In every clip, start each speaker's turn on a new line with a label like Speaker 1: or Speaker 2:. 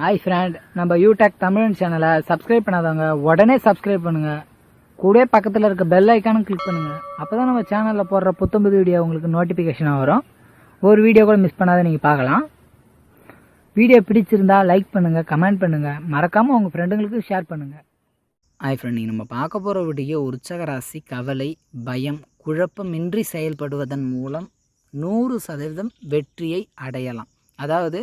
Speaker 1: Hi friend நம்ம யூடெக் தமிழ் சேனலை subscribe பண்ணாதவங்க உடனே சப்ஸ்கிரைப் பண்ணுங்க. கூட பக்கத்தில் இருக்க பெல் ஐக்கானும் கிளிக் பண்ணுங்க. அப்பதான் நம்ம சேனலில் போடுற புத்தம்புது வீடியோ உங்களுக்கு நோட்டிஃபிகேஷனாக வரும். ஒரு வீடியோ கூட மிஸ் பண்ணாத நீங்கள் பார்க்கலாம். வீடியோ பிடிச்சிருந்தா லைக் பண்ணுங்கள் கமெண்ட் பண்ணுங்கள் மறக்காமல் உங்கள் ஃப்ரெண்டுங்களுக்கு ஷேர் பண்ணுங்கள் ஹாய் ஃப்ரெண்ட் நீங்கள் நம்ம பார்க்க போகிற வீடியோ உற்சகராசி கவலை பயம் குழப்பமின்றி செயல்படுவதன் மூலம் நூறு சதவீதம் வெற்றியை அடையலாம். அதாவது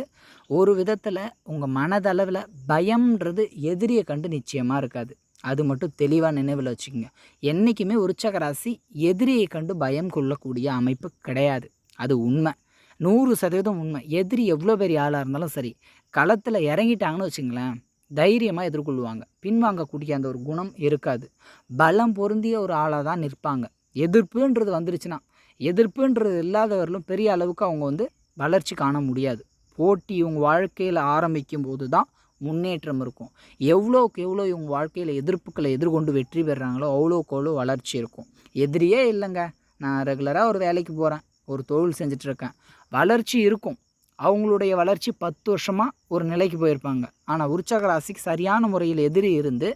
Speaker 1: ஒரு விதத்தில் உங்கள் மனதளவில் பயம்ன்றது எதிரியை கண்டு நிச்சயமாக இருக்காது. அது மட்டும் தெளிவாக நினைவில் வச்சுக்கோங்க. என்றைக்குமே உற்சக ராசி எதிரியை கண்டு பயம் கொள்ளக்கூடிய அமைப்பு கிடையாது. அது உண்மை. நூறு சதவீதம் உண்மை. எதிரி எவ்வளோ பெரிய ஆளாக இருந்தாலும் சரி களத்தில் இறங்கிட்டாங்கன்னு வச்சுங்களேன் தைரியமாக எதிர்கொள்வாங்க. பின்வாங்கக்கூடிய அந்த ஒரு குணம் இருக்காது. பலம் பொருந்திய ஒரு ஆளாக தான் நிற்பாங்க. எதிர்ப்புன்றது வந்துருச்சுன்னா எதிர்ப்புன்றது இல்லாதவர்களும் பெரிய அளவுக்கு அவங்க வந்து வளர்ச்சி காண முடியாது. போட்டி இவங்க வாழ்க்கையில் ஆரம்பிக்கும் போது தான் முன்னேற்றம் இருக்கும். எவ்வளோக்கு எவ்வளோ இவங்க வாழ்க்கையில் எதிர்ப்புகளை எதிர்கொண்டு வெற்றி பெறுறாங்களோ அவ்வளோக்கு அவ்வளோ வளர்ச்சி இருக்கும். எதிரியே இல்லைங்க. நான் ரெகுலராக ஒரு வேலைக்கு போகிறேன் ஒரு தொழில் செஞ்சிட்ருக்கேன் வளர்ச்சி இருக்கும். அவங்களுடைய வளர்ச்சி பத்து வருஷமாக ஒரு நிலைக்கு போயிருப்பாங்க. ஆனால் உற்சக ராசிக்கு சரியான முறையில் எதிரி இருந்து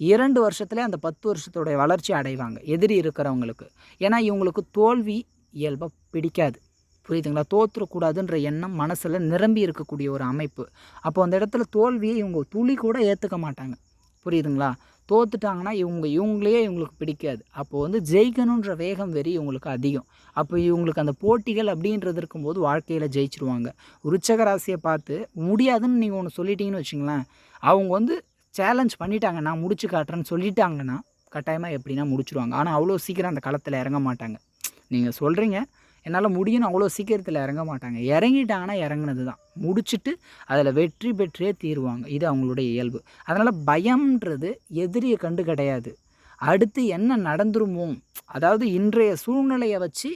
Speaker 1: இரண்டு வருஷத்துல அந்த பத்து வருஷத்துடைய வளர்ச்சி அடைவாங்க. எதிரி இருக்கிறவங்களுக்கு. ஏன்னா இவங்களுக்கு தோல்வி இயல்பாக பிடிக்காது. புரியுதுங்களா? தோற்றுறக்கூடாதுன்ற எண்ணம் மனசில் நிரம்பி இருக்கக்கூடிய ஒரு அமைப்பு. அப்போ அந்த இடத்துல தோல்வியை இவங்க துளி கூட ஏற்றுக்க மாட்டாங்க. புரியுதுங்களா? தோத்துட்டாங்கன்னா இவங்க இவங்களையே இவங்களுக்கு பிடிக்காது. அப்போது வந்து ஜெயிக்கணுன்ற வேகம் வெறி இவங்களுக்கு அதிகம். அப்போ இவங்களுக்கு அந்த போட்டிகள் அப்படின்றது இருக்கும்போது வாழ்க்கையில் ஜெயிச்சிருவாங்க. உருச்சக ராசியை பார்த்து முடியாதுன்னு நீங்கள் ஒன்று சொல்லிட்டீங்கன்னு வச்சுங்களேன் அவங்க வந்து சேலஞ்ச் பண்ணிட்டாங்க. நான் முடிச்சு காட்டுறேன்னு சொல்லிட்டாங்கன்னா கட்டாயமாக எப்படின்னா முடிச்சிருவாங்க. ஆனால் அவ்வளோ சீக்கிரம் அந்த களத்தில் இறங்க மாட்டாங்க. நீங்கள் சொல்கிறீங்க என்னால் முடியும்னு அவ்வளோ சீக்கிரத்தில் இறங்க மாட்டாங்க. இறங்கிட்டாங்கன்னா இறங்கினது தான் முடிச்சுட்டு அதில் வெற்றி பெற்றே தீருவாங்க. இது அவங்களுடைய இயல்பு. அதனால் பயம்ன்றது எதிரியை கண்டு கிடையாது. அடுத்து என்ன நடந்துருமோ அதாவது இன்றைய சூழ்நிலையை வச்சு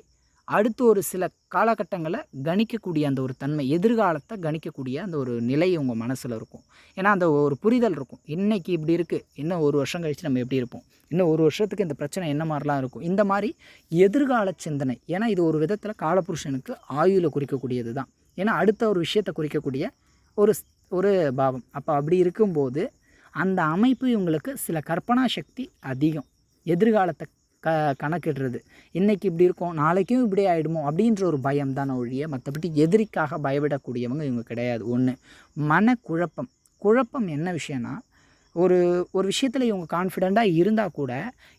Speaker 1: அடுத்து ஒரு சில காலகட்டங்களை கணிக்கக்கூடிய அந்த ஒரு தன்மை எதிர்காலத்தை கணிக்கக்கூடிய அந்த ஒரு நிலை உங்கள் மனசில் இருக்கும். ஏன்னா அந்த ஒரு புரிதல் இருக்கும். இன்றைக்கி இப்படி இருக்குது இன்னும் ஒரு வருஷம் கழித்து நம்ம எப்படி இருப்போம்? இன்னும் ஒரு வருஷத்துக்கு இந்த பிரச்சனை என்ன மாதிரிலாம் இருக்கும்? இந்த மாதிரி எதிர்கால சிந்தனை. ஏன்னா இது ஒரு விதத்தில் காலபுருஷனுக்கு ஆயுளை குறிக்கக்கூடியது தான். ஏன்னா அடுத்த ஒரு விஷயத்தை குறிக்கக்கூடிய ஒரு ஸ்- ஒரு பாவம். அப்போ அப்படி இருக்கும்போது அந்த அமைப்பு இவங்களுக்கு சில கற்பனா சக்தி அதிகம். எதிர்காலத்தை க கணக்கிடுறது. இன்றைக்கி இப்படி இருக்கும் நாளைக்கும் இப்படி ஆகிடுமோ அப்படின்ற ஒரு பயம் தானே ஒழிய மற்றபடி எதிரிக்காக பயப்படக்கூடியவங்க இவங்க கிடையாது. ஒன்று மனக்குழப்பம். குழப்பம் என்ன விஷயம்னா ஒரு ஒரு விஷயத்தில் இவங்க கான்ஃபிடெண்ட்டாக இருந்தால் கூட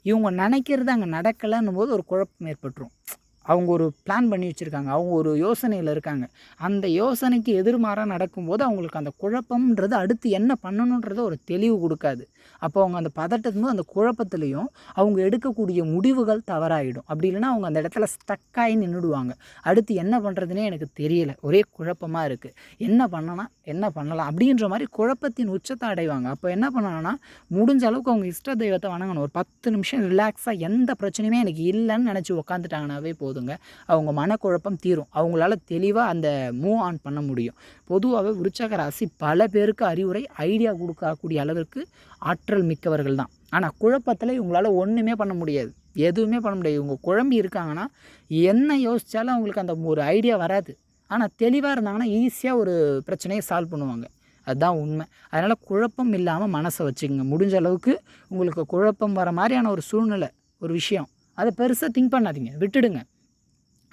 Speaker 1: இவங்க நினைக்கிறது அங்கே நடக்கலைன்னும் போது ஒரு குழப்பம் ஏற்பட்டுரும். அவங்க ஒரு பிளான் பண்ணி வச்சுருக்காங்க. அவங்க ஒரு யோசனையில் இருக்காங்க. அந்த யோசனைக்கு எதிர்மாறாக நடக்கும்போது அவங்களுக்கு அந்த குழப்பம்ன்றது அடுத்து என்ன பண்ணணுன்றத ஒரு தெளிவு கொடுக்காது. அப்போ அவங்க அந்த பதட்டத்தும் அந்த குழப்பத்துலேயும் அவங்க எடுக்கக்கூடிய முடிவுகள் தவறாயிடும். அப்படி இல்லைன்னா அவங்க அந்த இடத்துல ஸ்டக்காகி நின்றுடுவாங்க அடுத்து என்ன பண்ணுறதுனே எனக்கு தெரியல. ஒரே குழப்பமாக இருக்குது என்ன பண்ணலாம்? என்ன பண்ணலாம்? அப்படின்ற மாதிரி குழப்பத்தின் உச்சத்தை அடைவாங்க. அப்போ என்ன பண்ணலாம்னா முடிஞ்ச அளவுக்கு அவங்க இஷ்ட தெய்வத்தை வணங்கணும். ஒரு பத்து நிமிஷம் ரிலாக்ஸாக எந்த பிரச்சனையுமே எனக்கு இல்லைன்னு நினச்சி உக்காந்துட்டாங்கனாவே போதுங்க. அவங்க மனக்குழப்பம் தீரும். அவங்களால தெளிவாக அந்த மூவ் ஆன் பண்ண முடியும். பொதுவாகவே விருச்சக ராசி பல பேருக்கு அறிவுரை ஐடியா கொடுக்கக்கூடிய அளவிற்கு ஆற்றல் மிக்கவர்கள் தான். ஆனால் குழப்பத்தில் இவங்களால ஒன்றுமே பண்ண முடியாது. எதுவுமே பண்ண முடியாது. இவங்க குழம்பி இருக்காங்கன்னா என்ன யோசித்தாலும் அவங்களுக்கு அந்த ஒரு ஐடியா வராது. ஆனால் தெளிவாக இருந்தாங்கன்னா ஈஸியாக ஒரு பிரச்சனையை சால்வ் பண்ணுவாங்க. அதுதான் உண்மை. அதனால் குழப்பம் இல்லாமல் மனசை வச்சுக்கோங்க. முடிஞ்ச அளவுக்கு உங்களுக்கு குழப்பம் வர மாதிரியான ஒரு சூழ்நிலை ஒரு விஷயம் அதை பெருசாக திங்க் பண்ணாதீங்க. விட்டுடுங்க.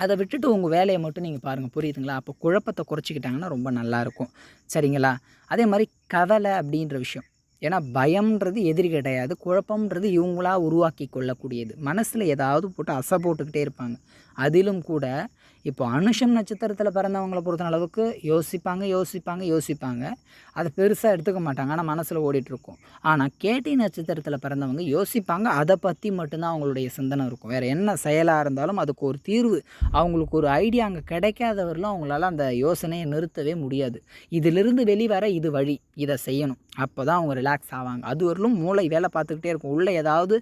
Speaker 1: அதை விட்டுட்டு உங்கள் வேலையை மட்டும் நீங்கள் பாருங்கள் புரியுதுங்களா? அப்போ குழப்பத்தை குறைச்சிக்கிட்டாங்கன்னா ரொம்ப நல்லாயிருக்கும். சரிங்களா? அதே மாதிரி கவலை அப்படின்ற விஷயம். ஏன்னா பயம்ன்றது எதிரி கிடையாது. குழப்பம்ன்றது இவங்களா உருவாக்கி கொள்ளக்கூடியது. மனசில் ஏதாவது போட்டு அசை போட்டுக்கிட்டே இருப்பாங்க. அதிலும் கூட இப்போ அனுஷம் நட்சத்திரத்தில் பிறந்தவங்களை பொறுத்த அளவுக்கு யோசிப்பாங்க யோசிப்பாங்க யோசிப்பாங்க. அதை பெருசாக எடுத்துக்க மாட்டாங்க. ஆனால் மனசில் ஓடிட்டுருக்கும். ஆனால் கேட்டி நட்சத்திரத்தில் பிறந்தவங்க யோசிப்பாங்க. அதை பற்றி மட்டும்தான் அவங்களுடைய சிந்தனை இருக்கும். வேறு என்ன செயலாக இருந்தாலும் அதுக்கு ஒரு தீர்வு அவங்களுக்கு ஒரு ஐடியா அங்கே கிடைக்காதவர்களும் அவங்களால அந்த யோசனையை நிறுத்தவே முடியாது. இதிலிருந்து வெளிவர இது வழி இதை செய்யணும். அப்போ தான் அவங்க ரிலாக்ஸ் ஆவாங்க. அது வரலும் மூளை வேலை பார்த்துக்கிட்டே இருக்கும். உள்ளே ஏதாவது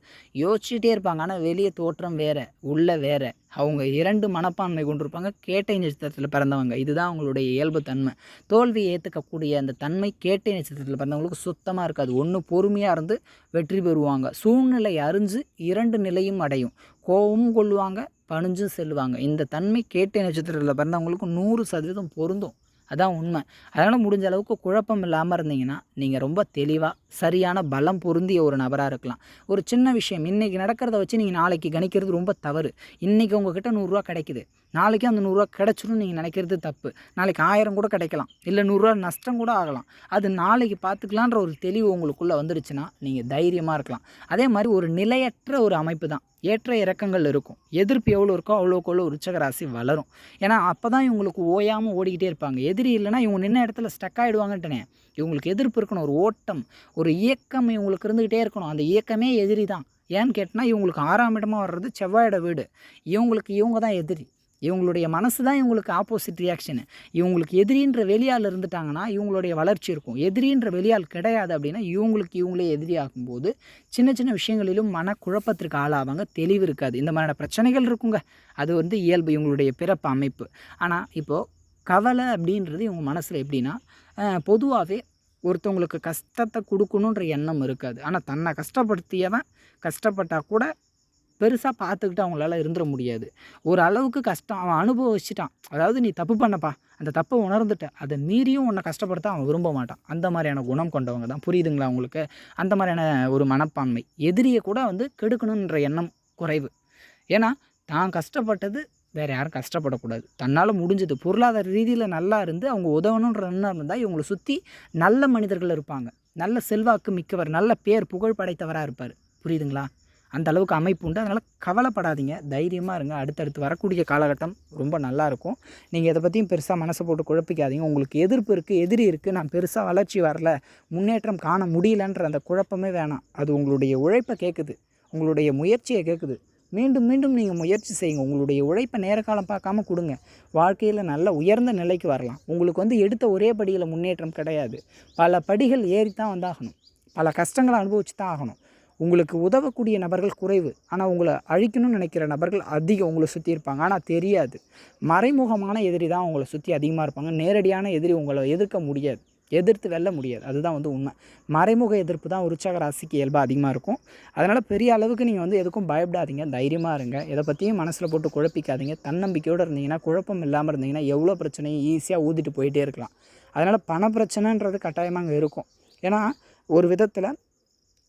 Speaker 1: யோசிச்சுட்டே இருப்பாங்க. ஆனால் வெளியே தோற்றம் வேறு உள்ளே வேறு. அவங்க இரண்டு மனப்பான்மை கொண்டிருப்பாங்க. கேட்டை நட்சத்திரத்தில் பிறந்தவங்க. இதுதான் அவங்களுடைய இயல்பு தன்மை. தோல்வியை ஏற்றுக்கக்கூடிய அந்த தன்மை கேட்டை நட்சத்திரத்தில் பிறந்தவங்களுக்கு சுத்தமாக இருக்காது. ஒன்று பொறுமையாக இருந்து வெற்றி பெறுவாங்க. சூழ்நிலை அறிஞ்சு இரண்டு நிலையும் அடையும். கோபமும் கொள்ளுவாங்க பணிஞ்சும் செல்லுவாங்க இந்த தன்மை கேட்டை நட்சத்திரத்தில் பிறந்தவங்களுக்கு நூறு சதவீதம் பொருந்தும். அதான் உண்மை. அதனால் முடிஞ்ச அளவுக்கு குழப்பம் இல்லாமல் இருந்தீங்கன்னா நீங்கள் ரொம்ப தெளிவாக சரியான பலம் பொருந்திய ஒரு நபராக இருக்கலாம். ஒரு சின்ன விஷயம் இன்றைக்கி நடக்கிறத வச்சு நீங்கள் நாளைக்கு கணிக்கிறது ரொம்ப தவறு. இன்றைக்கி உங்ககிட்ட நூறுரூவா கிடைக்குது. நாளைக்கு அந்த நூறுரூவா கிடைச்சிடும் நீங்கள் நினைக்கிறது தப்பு. நாளைக்கு ஆயிரம் கூட கிடைக்கலாம். இல்லை நூறுரூவா நஷ்டம் கூட ஆகலாம். அது நாளைக்கு பார்த்துக்கலான்ற ஒரு தெளிவு உங்களுக்குள்ளே வந்துடுச்சுன்னா நீங்கள் தைரியமாக இருக்கலாம். அதே மாதிரி ஒரு நிலையற்ற ஒரு அமைப்பு தான். ஏற்ற இறக்கங்கள் இருக்கும். எதிர்ப்பு எவ்வளோ இருக்கோ அவ்வளோக்கு அவ்வளோ ருச்சக ராசி வளரும். ஏன்னா அப்போ தான் இவங்களுக்கு ஓயாமல் ஓடிக்கிட்டே இருப்பாங்க. எதிரி இல்லைன்னா இவங்க நின்ன இடத்துல ஸ்டக் ஆகிடுவாங்கன்ட்டனே இவங்களுக்கு எதிர்ப்பு இருக்கணும் ஒரு ஓட்டம் ஒரு இயக்கம் இவங்களுக்கு இருந்துக்கிட்டே இருக்கணும். அந்த இயக்கமே எதிரி தான் ஏன்னு கேட்டால் இவங்களுக்கு ஆறாம் இடமாக வர்றது செவ்வாயோட வீடு. இவங்களுக்கு இவங்க தான் எதிரி. இவங்களுடைய மனசு தான் இவங்களுக்கு ஆப்போசிட் ரியாக்ஷனு இவங்களுக்கு எதிரின்ற வெளியால் இருந்துட்டாங்கன்னா இவங்களுடைய வளர்ச்சி இருக்கும். எதிரின்ற வெளியால் கிடையாது அப்படின்னா இவங்களுக்கு இவங்களே எதிரி ஆகும்போது சின்ன சின்ன விஷயங்களிலும் மனக்குழப்பத்திற்கு ஆளாவாங்க. தெளிவு இருக்காது. இந்த மாதிரியான பிரச்சனைகள் இருக்குங்க. அது வந்து இயல்பு இவங்களுடைய பிறப்பு அமைப்பு. ஆனால் இப்போது கவலை அப்படின்றது இவங்க மனசில் எப்படின்னா பொதுவாகவே ஒருத்தவங்களுக்கு கஷ்டத்தை கொடுக்கணுன்ற எண்ணம் இருக்காது. ஆனால் தன்னை கஷ்டப்படுத்தியவன் கஷ்டப்பட்டால் கூட பெருசாக பார்த்துக்கிட்டு அவங்களால இருந்துட முடியாது. ஒரு அளவுக்கு கஷ்டம் அவன் அனுபவிச்சிட்டான். அதாவது நீ தப்பு பண்ணப்பா. அந்த தப்பை உணர்ந்துட்ட. அதை மீறியும் உன்னை கஷ்டப்படுத்த அவன் விரும்ப மாட்டான். அந்த மாதிரியான குணம் கொண்டவங்க தான். புரியுதுங்களா அவங்களுக்கு அந்த மாதிரியான ஒரு மனப்பான்மை. எதிரியை கூட வந்து கெடுக்கணுன்ற எண்ணம் குறைவு. ஏன்னா தான் கஷ்டப்பட்டது வேறு யாரும் கஷ்டப்படக்கூடாது. தன்னால் முடிஞ்சது. பொருளாதார ரீதியில் நல்லா இருந்து அவங்க உதவணுன்ற எண்ணம் இருந்தால் இவங்களை சுற்றி நல்ல மனிதர்கள் இருப்பாங்க. நல்ல செல்வாக்கு மிக்கவர் நல்ல பேர் புகழ் படைத்தவராக இருப்பார். புரியுதுங்களா? அந்த அளவுக்கு அமைப்பு உண்டு. அதனால் கவலைப்படாதீங்க. தைரியமாக இருங்க. அடுத்தடுத்து வரக்கூடிய காலகட்டம் ரொம்ப நல்லாயிருக்கும் நீங்கள் இதை பற்றியும் பெருசாக மனசை போட்டு குழப்பிக்காதீங்க. உங்களுக்கு எதிர்ப்பு இருக்குது எதிரி இருக்குது நான் பெருசாக வளர்ச்சி வரல. முன்னேற்றம் காண முடியலன்ற அந்த குழப்பமே வேணாம். அது உங்களுடைய உழைப்பை கேட்குது உங்களுடைய முயற்சியை கேட்குது மீண்டும் மீண்டும் நீங்கள் முயற்சி செய்யுங்க. உங்களுடைய உழைப்பை நேர காலம் பார்க்காம கொடுங்க. வாழ்க்கையில் நல்ல உயர்ந்த நிலைக்கு வரலாம். உங்களுக்கு வந்து எடுத்த ஒரே படியில் முன்னேற்றம் கிடையாது. பல படிகள் ஏறி தான் வந்தாகணும். பல கஷ்டங்களை அனுபவிச்சு தான் ஆகணும். உங்களுக்கு உதவக்கூடிய நபர்கள் குறைவு. ஆனால் உங்களை அழிக்கணும்னு நினைக்கிற நபர்கள் அதிகம் உங்களை சுற்றி இருப்பாங்க. ஆனால் தெரியாது. மறைமுகமான எதிரி தான் உங்களை சுற்றி அதிகமாக இருப்பாங்க. நேரடியான எதிரி உங்களை எதிர்க்க முடியாது. எதிர்த்து வெல்ல முடியாது. அதுதான் வந்து உண்மை. மறைமுக எதிர்ப்பு தான் உற்சாக ராசிக்கு இயல்பாக அதிகமாக இருக்கும். அதனால் பெரிய அளவுக்கு நீங்கள் வந்து எதுக்கும் பயப்படாதீங்க. தைரியமாக இருங்க. எதை பற்றியும் மனசில் போட்டு குழப்பிக்காதீங்க. தன்னம்பிக்கையோடு இருந்தீங்கன்னா குழப்பம் இல்லாமல் இருந்தீங்கன்னா எவ்வளோ பிரச்சனையும் ஈஸியாக ஊதிட்டு போயிட்டே இருக்கலாம். அதனால் பண பிரச்சனைன்றது கட்டாயமாக அங்கே இருக்கும். ஏன்னா ஒரு விதத்தில்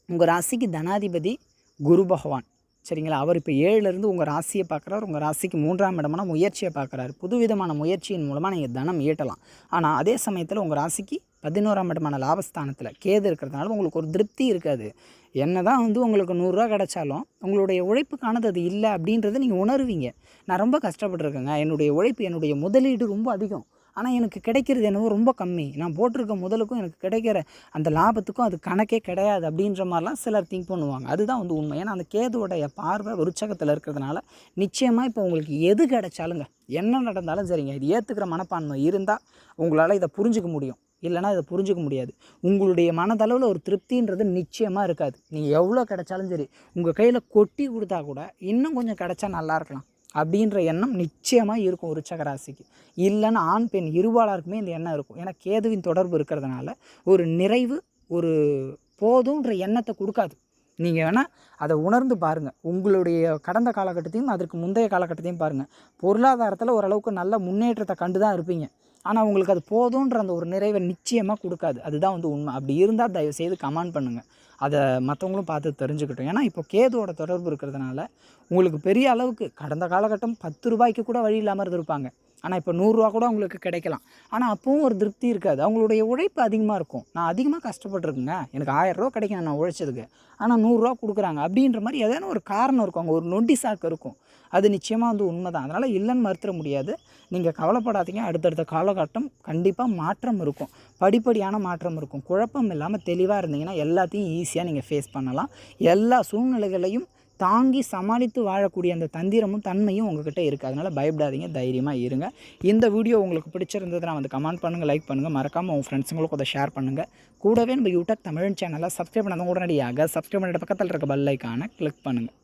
Speaker 1: உங்கள் ராசிக்கு தனாதிபதி குரு பகவான். சரிங்களா? அவர் இப்போ ஏழுலேருந்து உங்கள் ராசியை பார்க்குறாரு. உங்கள் ராசிக்கு மூன்றாம் இடமான முயற்சியை பார்க்குறாரு. புதுவிதமான முயற்சியின் மூலமாக நீங்கள் தனம் ஈட்டலாம். ஆனால் அதே சமயத்தில் உங்கள் ராசிக்கு பதினோராம் இடமான லாபஸ்தானத்தில் கேது இருக்கிறதுனால உங்களுக்கு ஒரு திருப்தி இருக்காது. என்ன தான் வந்து உங்களுக்கு நூறுரூவா கிடைச்சாலும் உங்களுடைய உழைப்புக்கானது அது இல்லை அப்படின்றத நீங்கள் உணர்வீங்க. நான் ரொம்ப கஷ்டப்பட்டுருக்கேங்க. என்னுடைய உழைப்பு என்னுடைய முதலீடு ரொம்ப அதிகம். ஆனால் எனக்கு கிடைக்கிறது என்னவோ ரொம்ப கம்மி. நான் போட்டிருக்க முதலுக்கும் எனக்கு கிடைக்கிற அந்த லாபத்துக்கும் அது கணக்கே கிடையாது அப்படின்ற மாதிரிலாம் சிலர் திங்க் பண்ணுவாங்க. அதுதான் வந்து உண்மை. ஏன்னா அந்த கேதுவோடைய பார்வை உற்சகத்தில் இருக்கிறதுனால நிச்சயமாக இப்போ உங்களுக்கு எது கிடைச்சாலுங்க என்ன நடந்தாலும் சரிங்க. இது ஏற்றுக்கிற மனப்பான்மை இருந்தால் உங்களால் இதை புரிஞ்சுக்க முடியும். இல்லைனா இதை புரிஞ்சிக்க முடியாது. உங்களுடைய மனதளவில் ஒரு திருப்தின்றது நிச்சயமாக இருக்காது. நீங்கள் எவ்வளோ கிடைச்சாலும் சரி உங்கள் கையில் கொட்டி கொடுத்தா கூட இன்னும் கொஞ்சம் கிடைச்சா நல்லா இருக்கலாம். அப்படின்ற எண்ணம் நிச்சயமாக இருக்கும் உருச்சக ராசிக்கு இல்லைன்னா ஆண் பெண் இருபாலாருக்குமே இந்த எண்ணம் இருக்கும். ஏன்னா கேதுவின் தொடர்பு இருக்கிறதுனால ஒரு நிறைவு ஒரு போதுன்ற எண்ணத்தை கொடுக்காது. நீங்கள் வேணால் அதை உணர்ந்து பாருங்கள் உங்களுடைய கடந்த காலகட்டத்தையும் அதற்கு முந்தைய காலகட்டத்தையும் பாருங்கள் பொருளாதாரத்தில் ஓரளவுக்கு நல்ல முன்னேற்றத்தை கண்டு தான் இருப்பீங்க. ஆனால் உங்களுக்கு அது போதுன்ற அந்த ஒரு நிறைவை நிச்சயமாக கொடுக்காது. அதுதான் வந்து உண்மை. அப்படி இருந்தால் தயவு செய்து கமெண்ட் பண்ணுங்கள் அதை மற்றவங்களும் பார்த்து தெரிஞ்சுக்கிட்டோம். ஏன்னா இப்போ கேதுவோட தொடர்பு இருக்கிறதுனால உங்களுக்கு பெரிய அளவுக்கு கடந்த காலகட்டம் பத்து ரூபாய்க்கு கூட வழி இல்லாமல் இருந்திருப்பாங்க. ஆனால் இப்போ நூறுரூவா கூட அவங்களுக்கு கிடைக்கலாம். ஆனால் அப்பவும் ஒரு திருப்தி இருக்காது. அவங்களுடைய உழைப்பு அதிகமாக இருக்கும். நான் அதிகமாக கஷ்டப்பட்டுருக்குங்க. எனக்கு ஆயிரரூவா கிடைக்கும் நான் உழைச்சதுக்கு. ஆனால் நூறுரூவா கொடுக்குறாங்க. அப்படின்ற மாதிரி ஏதேனும் ஒரு காரணம் இருக்கும். அங்கே ஒரு நொண்டி சாக்கு இருக்கும். அது நிச்சயமாக வந்து உண்மை தான் அதனால் இல்லைன்னு மறுத்துட முடியாது. நீங்கள் கவலைப்படாதீங்க. அடுத்தடுத்த காலகட்டம் கண்டிப்பாக மாற்றம் இருக்கும். படிப்படியான மாற்றம் இருக்கும். குழப்பம் இல்லாமல் தெளிவாக இருந்தீங்கன்னா எல்லாத்தையும் ஈஸியாக நீங்கள் ஃபேஸ் பண்ணலாம். எல்லா சூழ்நிலைகளையும் தாங்கி சமாளித்து வாழக்கூடிய அந்த தந்திரமும் தன்மையும் உங்ககிட்ட இருக்குது அதனால் பயப்படாதீங்க. தைரியமாக இருங்க. இந்த வீடியோ உங்களுக்கு பிடிச்சிருந்ததுன்னா வந்து கமெண்ட் பண்ணுங்கள் லைக் பண்ணுங்கள் மறக்காமல் உங்கள் ஃப்ரெண்ட்ஸுங்களுக்கு அதை ஷேர் பண்ணுங்கள் கூடவே நம்ம யூடியூப் தமிழ் சேனலை சப்ஸ்கிரைப் பண்ணாதான் உடனடியாக சப்ஸ்கிரைப் பண்ணுற பக்கத்தில் இருக்க பெல் ஐக்கானை கிளிக் பண்ணுங்கள்